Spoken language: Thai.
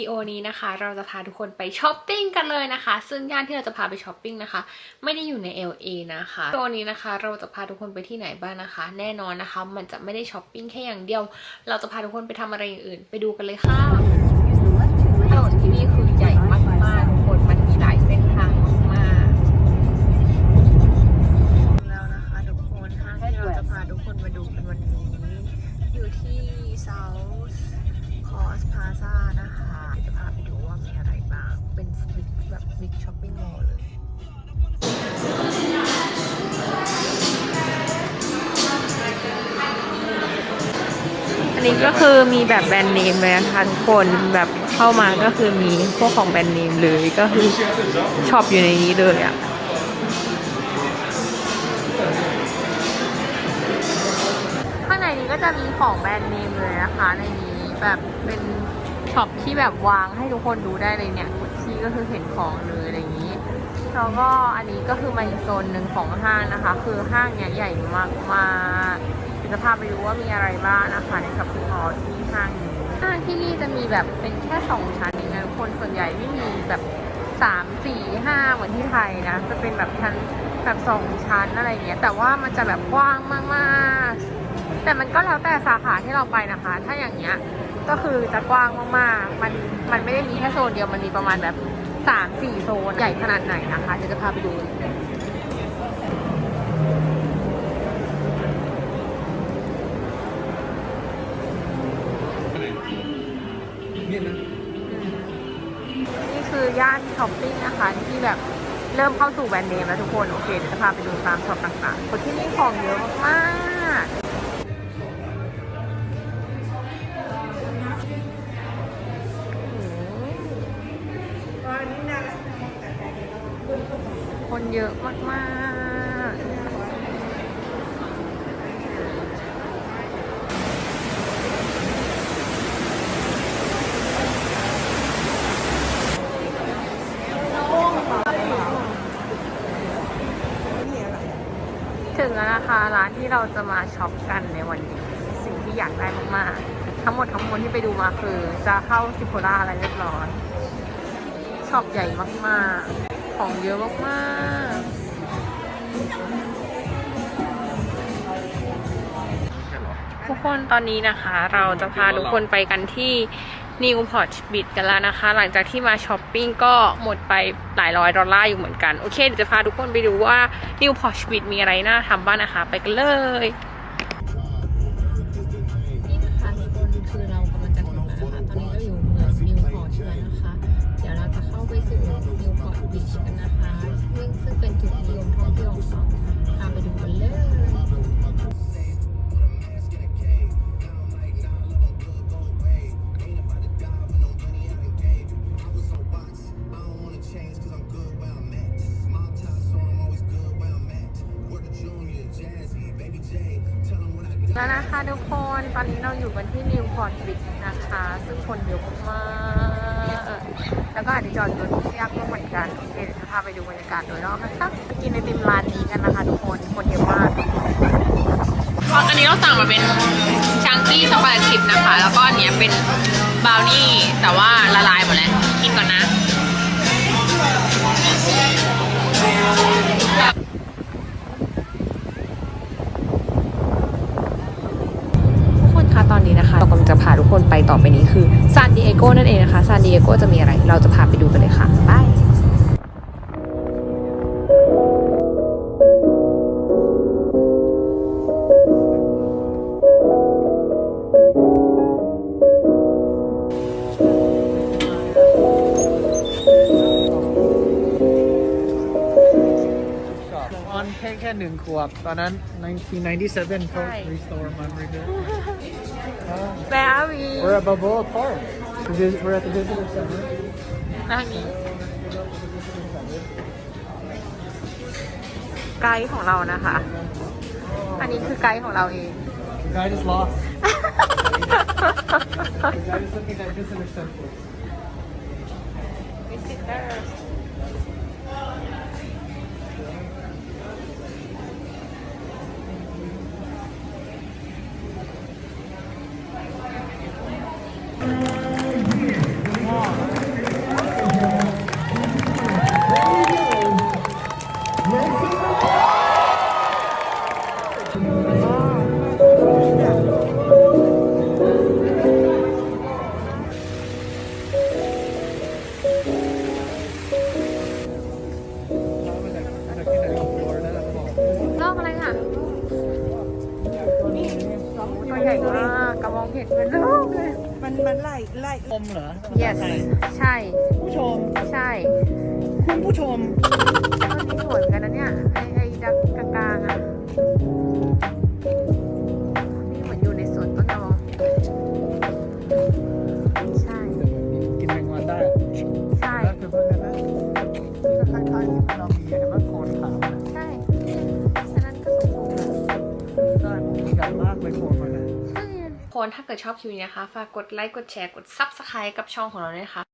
ดีโอนี้นะคะ เราจะพาทุกคนไปช้อปปิ้งกันเลยนะคะ ซึ่งย่านที่เราจะพาไปช้อปปิ้งนะคะ ไม่ได้อยู่ใน LA นะคะวิดีโอนี้นะคะ เราจะพาทุกคนไปที่ไหนบ้างนะคะ แน่นอนนะคะ มันจะไม่ได้ช้อปปิ้งแค่อย่างเดียว เราจะพาทุกคนไปทำอะไรอย่างอื่น ไปดูกันเลยค่ะถนนที่นี่คือใหญ่มากๆทุกคนมันมีหลายเส้นทางมากๆแล้วนะคะทุกคนห้างที่เราจะพาทุกคนมาดูกันวันนี้อยู่ที่ South Coast Plaza นะคะจะพาไปดูว่ามีอะไรบ้าง เป็นบิ๊กแบบบิ๊กช้อปปิ้งมอลล์เลยอันนี้ก็คือมีแบบแบรนด์เนมเลยนะคะทุกคนแบบเข้ามาก็คือมีพวกของแบรนด์เนมเลยก็คือช็อปอยู่ในนี้เลยอะข้างในนี้ก็จะมีของแบรนด์เนมเลยนะคะในนี้ แบบเป็นช็อปที่แบบวางให้ทุกคนดูได้เลยเนี่ยกุชชี่ก็คือเห็นของเลยอะไรอย่างนี้แล้วก็อันนี้ก็คือมาอีกโซนหนึ่งของห้างนะคะ คือห้างเนี้ยใหญ่มากมาจะพาไปดูว่ามีอะไรบ้างนะคะในช็อปปิ้งมอที่ห้างนี้ห้างที่นี่จะมีแบบเป็นแค่สองชั้นเองนะทุกคนส่วนใหญ่ไม่มีแบบสามสี่ห้าเหมือนที่ไทยนะ จะเป็นแบบชั้นแบบสองชั้นอะไรอย่างเงี้ย แต่ว่ามันจะแบบกว้างมากๆ แต่มันก็แล้วแต่สาขาที่เราไปนะคะ ถ้าอย่างเงี้ย ก็คือจะกว้างมากๆ มันมันไม่ได้มีแค่โซนเดียว มันมีประมาณแบบสามสี่โซน ใหญ่ขนาดไหนนะคะ เดี๋ยวจะพาไปดูนี่คือย่านช้อปปิ้งนะคะที่แบบเริ่มเข้าสู่แบรนด์เนมแล้วทุกคน โอเค เดี๋ยวจะพาไปดูตามช็อปต่างๆที่นี่ของเยอะมากๆ คนเยอะมากๆถึงแล้วนะคะร้านที่เราจะมาช็อปกันในวันนี้ สิ่งที่อยากได้มากๆ ทั้งหมดทั้งมวลที่ไปดูมาคือ จะเข้าซิโพล่าอะไรเรียบร้อยช็อปใหญ่มากๆ ของเยอะมากๆ ทุกคนตอนนี้นะคะเราจะพาทุกคนไปกันที่นิวพอร์ตบิดกันแล้วนะคะ หลังจากที่มาช้อปปิ้งก็หมดไปหลายร้อยดอลลาร์อยู่เหมือนกัน โอเคเดี๋ยวจะพาทุกคนไปดูว่านิวพอร์ตบิดมีอะไรน่าทำบ้างนะคะ ไปกันเลยนี่นะคะทุกคนคือเรากำลังจะถึงแล้วนะคะตอนนี้เราอยู่เมืองนิวพอร์ตแล้วนะคะเดี๋ยวเราจะเข้าไปสู่นิวพอร์ตบีชกันนะคะซึ่งซึ่งเป็นจุดนิยมท่องเที่ยวของเขาตามไปดูกันเลยแล้วนะคะทุกคน ตอนนี้เราอยู่กันที่นิวพอร์ตบิชนะคะ ซึ่งคนเยอะมาก แล้วก็อาจจะจอดรถยากมากเหมือนกันโอเคเดี๋ยวจะพาไปดูบรรยากาศโดยรอบนะคะไปกินไอติมร้านนี้กันนะคะทุกคนคนเยอะมากอันนี้เราสั่งมาเป็นชังกี้ช็อกโกแลตชิพนะคะ แล้วก็อันนี้เป็นบราวนี่แต่ว่าละลาย คนไปต่อไปนี้คือซานดิเอโกนั่นเองนะคะซานดิเอโกจะมีอะไร เราจะพาไปดูกันเลยค่ะไปตอนแค่แค่หนึ่งขวบ ตอนนั้น 1997เขาใช่ restore memory day Oh. Where are we We're at Balboa Park The vis- We're at the visitor center นั่งนี้ ไกด์ของเรานะคะ อันนี้คือไกด์ของเราเอง The guide is lost The guide is looking at visitor center visitors ลอกอะไรคะตัวใหญ่มากกระบองเพชรเป็นลูกเลย มันมันไล่ไล่อมเหรอ yes ใช่ ผู้ชม ใช่ คุณผู้ชม คนถ้าเกิดชอบคลิปนี้นะคะ ฝากกดไลค์ กดแชร์ กดซับสไครต์กับช่องของเราด้วยนะคะ